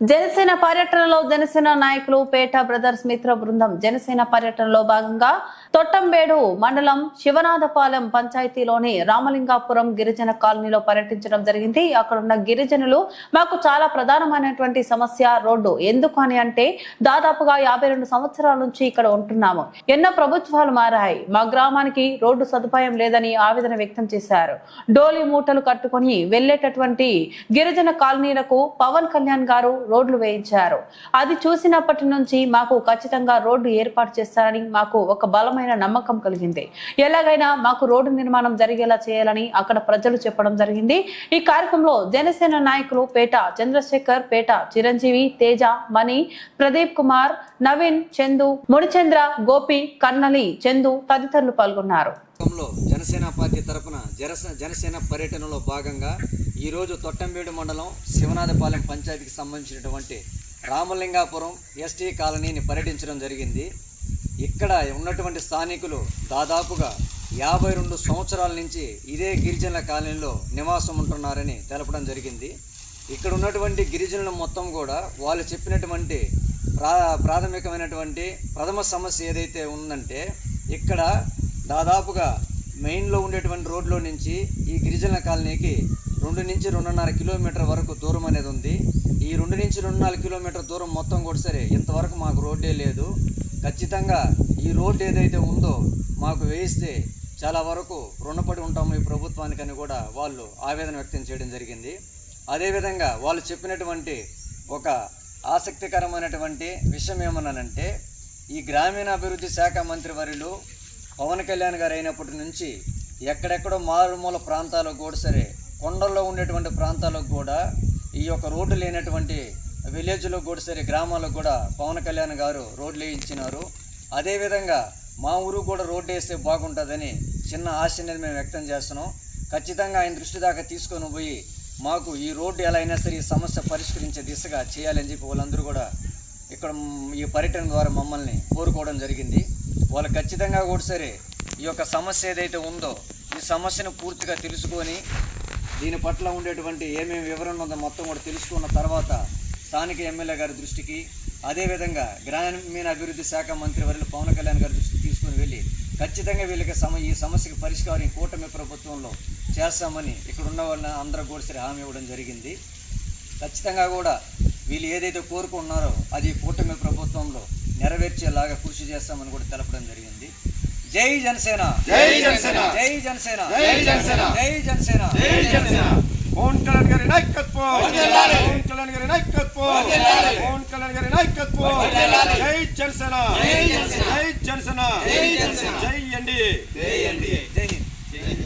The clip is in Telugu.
జనసేన పర్యటనలో జనసేన నాయకులు పేట బ్రదర్స్ మిత్ర బృందం జనసేన పర్యటనలో భాగంగా తొట్టంబేడు మండలం శివనాథపాలెం పంచాయతీలోని రామలింగాపురం గిరిజన కాలనీలో పర్యటించడం జరిగింది. అక్కడున్న గిరిజనులు మాకు చాలా ప్రధానమైనటువంటి సమస్య రోడ్డు. ఎందుకు అని అంటే దాదాపుగా యాభై రెండు సంవత్సరాల నుంచి ఇక్కడ ఉంటున్నాము. ఎన్నో ప్రభుత్వాలు మారాయి. మా గ్రామానికి రోడ్డు సదుపాయం లేదని ఆవేదన వ్యక్తం చేశారు. డోలి మూటలు కట్టుకొని వెళ్ళేటటువంటి గిరిజన కాలనీలకు పవన్ కళ్యాణ్ గారు రోడ్లు వేయించారు. అది చూసినప్పటి నుంచి మాకు ఖచ్చితంగా రోడ్డు ఏర్పాటు చేస్తారని మాకు ఒక బలమైన నమ్మకం కలిగింది. ఎలాగైనా మాకు రోడ్డు నిర్మాణం జరిగేలా చేయాలని అక్కడ ప్రజలు చెప్పడం జరిగింది. ఈ కార్యక్రమంలో జనసేన నాయకులు పేట చంద్రశేఖర్ పేట చిరంజీవి తేజ మణి ప్రదీప్ కుమార్ నవీన్ చందు మునిచంద్ర గోపి కన్నలి చందు తదితరులు పాల్గొన్నారు. జనసేన పార్టీ తరపున జనసేన పర్యటనలో భాగంగా ఈరోజు తొట్టంబేడు మండలం శివనాథపాలెం పంచాయతీకి సంబంధించినటువంటి రామలింగాపురం ఎస్టీ కాలనీని పర్యటించడం జరిగింది. ఇక్కడ ఉన్నటువంటి స్థానికులు దాదాపుగా యాభై రెండు సంవత్సరాల నుంచి ఇదే గిరిజనుల కాలనీలో నివాసం ఉంటున్నారని తెలపడం జరిగింది. ఇక్కడ ఉన్నటువంటి గిరిజనులు మొత్తం కూడా వాళ్ళు చెప్పినటువంటి ప్రా ప్రాథమికమైనటువంటి ప్రథమ సమస్య ఏదైతే ఉందంటే ఇక్కడ దాదాపుగా మెయిన్లో ఉండేటువంటి రోడ్లో నుంచి ఈ గిరిజన కాలనీకి రెండు నుంచి రెండున్నర కిలోమీటర్ వరకు దూరం అనేది ఉంది. ఈ రెండు నుంచి రెండున్నర కిలోమీటర్ దూరం మొత్తం కూడా సరే ఇంతవరకు మాకు రోడ్డే లేదు. ఖచ్చితంగా ఈ రోడ్డు ఏదైతే ఉందో మాకు వేయిస్తే చాలా వరకు రుణపడి ఉంటాము ఈ ప్రభుత్వానికని కూడా వాళ్ళు ఆవేదన వ్యక్తం చేయడం జరిగింది. అదేవిధంగా వాళ్ళు చెప్పినటువంటి ఒక ఆసక్తికరమైనటువంటి విషయం ఏమన్నానంటే ఈ గ్రామీణాభివృద్ధి శాఖ మంత్రి వర్యులు పవన్ కళ్యాణ్ గారు అయినప్పటి నుంచి ఎక్కడెక్కడో మారుమూల ప్రాంతాలకు కూడా సరే కొండల్లో ఉండేటువంటి ప్రాంతాలకు కూడా ఈ యొక్క రోడ్డు లేనటువంటి విలేజ్లో కూడా సరే గ్రామాలకు కూడా పవన్ కళ్యాణ్ గారు రోడ్లు వేయించినారు. అదేవిధంగా మా ఊరు కూడా రోడ్డు వేస్తే బాగుంటుందని చిన్న ఆశ అనేది మేము వ్యక్తం చేస్తున్నాం. ఖచ్చితంగా ఆయన దృష్టి దాకా తీసుకొని పోయి మాకు ఈ రోడ్డు ఎలా అయినా సరే ఈ సమస్య పరిష్కరించే దిశగా చేయాలని చెప్పి వాళ్ళందరూ కూడా ఇక్కడ ఈ పర్యటన ద్వారా మమ్మల్ని కోరుకోవడం జరిగింది. వాళ్ళు ఖచ్చితంగా కూడా సరే ఈ యొక్క సమస్య ఏదైతే ఉందో ఈ సమస్యను పూర్తిగా తెలుసుకొని దీని పట్ల ఉండేటువంటి ఏమేమి వివరణ ఉందో మొత్తం కూడా తెలుసుకున్న తర్వాత స్థానిక ఎమ్మెల్యే గారి దృష్టికి అదేవిధంగా గ్రామీణ అభివృద్ధి శాఖ మంత్రి వర్యులు పవన్ కళ్యాణ్ గారి దృష్టికి తీసుకుని వెళ్ళి ఖచ్చితంగా వీళ్ళకి సమ ఈ సమస్యకి పరిష్కారం ఈ కూటమి ప్రభుత్వంలో చేస్తామని ఇక్కడ ఉన్న వాళ్ళ అందరూ కూడా సరే హామీ ఇవ్వడం జరిగింది ఖచ్చితంగా కూడా వీళ్ళు ఏదైతే కోరుకుంటున్నారో అది కూటమి ప్రభుత్వంలో నెరవేర్చేలాగా కృషి చేస్తామని కూడా తెలపడం జరిగింది జై జనసేన జై జనసేన! జై జనసేన జై జనసేన! జై జనసేన జై జనసేన పవన్ కళ్యాణ్ గారి నాయకత్వం వర్ధిల్లాలి! పవన్ కళ్యాణ్ గారి నాయకత్వం జనసేన. జై జనసేన. జై ఎన్డీఏ. జై ఎన్డీఏ. జై హింద్.